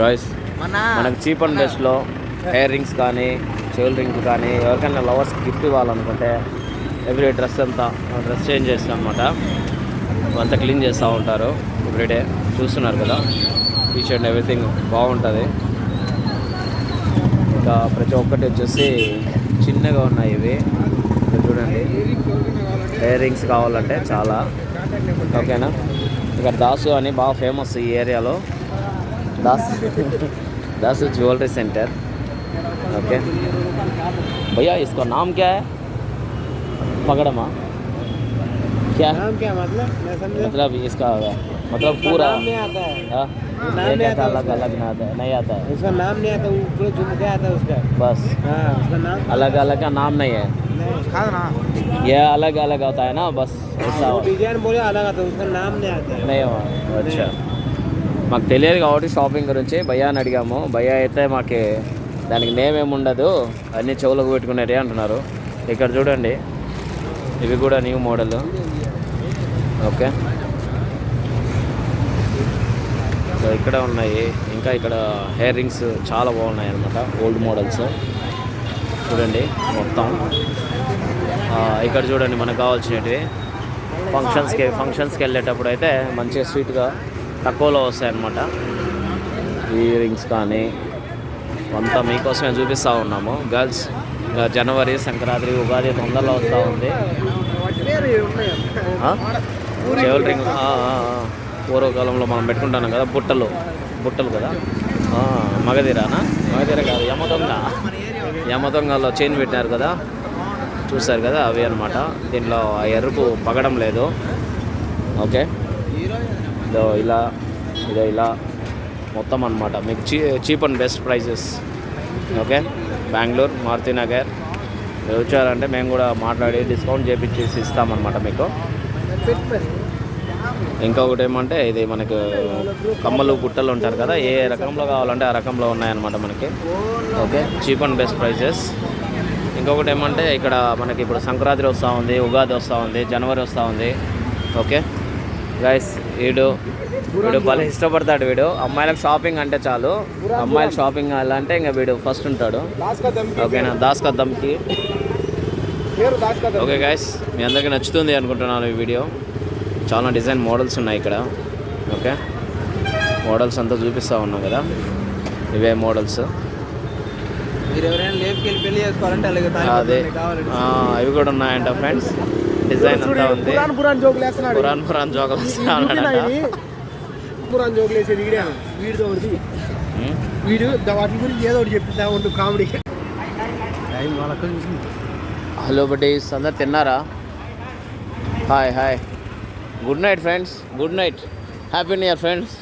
Guys మనకు cheap and బెస్ట్లో hair rings కానీ చెవుల్ రింగ్స్ కానీ ఎవరికైనా లవర్స్ గిఫ్ట్ ఇవ్వాలనుకుంటే ఎవ్రీ డ్రెస్ అంతా డ్రెస్ చేంజ్ చేస్తాం అనమాట అంతా క్లీన్ చేస్తూ ఉంటారు. ఎవ్రీడే చూస్తున్నారు కదా ఈచ్ అండ్ ఎవ్రీథింగ్ బాగుంటుంది. ఇంకా ప్రతి ఒక్కటి వచ్చేసి చిన్నగా ఉన్నాయి ఇవి. చూడండి. హెయిర్ రింగ్స్ కావాలంటే చాలా. ఓకేనా? ఇక్కడ దాసు అని బాగా ఫేమస్ ఈ ఏరియాలో. Das Das jewellery centre okay भैया इसका नाम क्या है? पगड़मा क्या नाम क्या मतलब? मैं समझा। मतलब इसका मतलब पूरा। नाम नहीं आता है। हाँ? नाम नहीं आता अलग अलग ना आता है नहीं आता है। उसका नाम नहीं आता वो पूरा झुमका आता है उसका। बस। हाँ उसका नाम अलग अलग का नाम नहीं है। हाँ ना। ये अलग अलग होता है ना बस ऐसा डिज़ाइन बोले अलग आता है उसका नाम नहीं आता है। नहीं हुआ अच्छा। మాకు తెలియదు కాబట్టి షాపింగ్ గురించి. భయ్యాని అడిగాము. భయ్యా అయితే మాకు దానికి నేమ్ ఏముండదు ఉండదు. అన్నీ చెవులకు పెట్టుకునేవి అంటున్నారు. ఇక్కడ చూడండి. ఇవి కూడా న్యూ మోడల్ ఓకే. సో ఇక్కడ ఉన్నాయి. ఇంకా ఇక్కడ హెయిర్ రింగ్స్ చాలా బాగున్నాయి అనమాట ఓల్డ్ మోడల్స్ చూడండి మొత్తం. ఇక్కడ చూడండి మనకు కావాల్సినవి. ఫంక్షన్స్కి ఫంక్షన్స్కి వెళ్ళేటప్పుడు అయితే మంచిగా స్వీట్గా తక్కువలో వస్తాయి అన్నమాట ఈ రింగ్స్ కానీ అంతా మీకోసమే చూపిస్తూ ఉన్నాము. గర్ల్స్ జనవరి సంక్రాంతి ఉగాది తొందరలో వస్తూ ఉంది. చెవుల్ రింగ్ పూర్వకాలంలో మనం పెట్టుకుంటాం కదా బుట్టలు. బుట్టలు కదా? మగధీరానా? మగధీర కాదు యమదొంగ. యమదొంగలో చైన్ పెట్టినారు కదా? చూసారు కదా అవి అనమాట దీంట్లో ఆ ఎరుపు పగడం లేదు. ఓకే. ఇదో ఇలా ఇదో ఇలా మొత్తం అనమాట మీకు చీ cheap and best prices. Okay? Bengaluru Maruti Nagar మీరు వచ్చారంటే మేము కూడా మాట్లాడి డిస్కౌంట్ చేపించేసి ఇస్తామన్నమాట మీకు. ఇంకొకటి ఏమంటే ఇది మనకు కమ్మలు గుట్టలు ఉంటారు కదా ఏ రకంలో కావాలంటే ఆ రకంలో ఉన్నాయన్నమాట మనకి. Okay? Cheap and best prices. ఇంకొకటి ఏమంటే ఇక్కడ మనకి ఇప్పుడు సంక్రాంతి వస్తూ ఉంది ఉగాది వస్తూ ఉంది జనవరి వస్తూ ఉంది. ఓకే? గైస్ వీడు వీడు భలే ఇష్టపడతాడు వీడు. అమ్మాయిలకు షాపింగ్ అంటే చాలు. అమ్మాయిలు షాపింగ్ అంటే ఇంకా వీడు ఫస్ట్ ఉంటాడు. ఓకేనా? దాస్ కద్దంకి ఓకే గైస్ మీ అందరికీ నచ్చుతుంది అనుకుంటున్నాను ఈ వీడియో. చాలా డిజైన్ మోడల్స్ ఉన్నాయి ఇక్కడ. ఓకే? మోడల్స్ అంతా చూపిస్తూ ఉన్నాం కదా. ఇవే మోడల్స్. అదే. అవి కూడా ఉన్నాయంట ఫ్రెండ్స్ డిజైన్ అంతా ఉంది. పురాన్ పురాన్ జోకులు వేస్తున్నాడు. పురాన్ పురాన్ జోకలు వస్తా ఉన్నాడట పురాన్ జోకులు వేసేది వీడియో వీడితో ఒకటి. వీడు వాటి గురించి ఏదో ఒకటి చెప్తా ఉంటూ కామెడీ. హలో బడ్డీస్ అందరు తిన్నారా? Hi hi. Good night friends. Good night. Happy new year friends.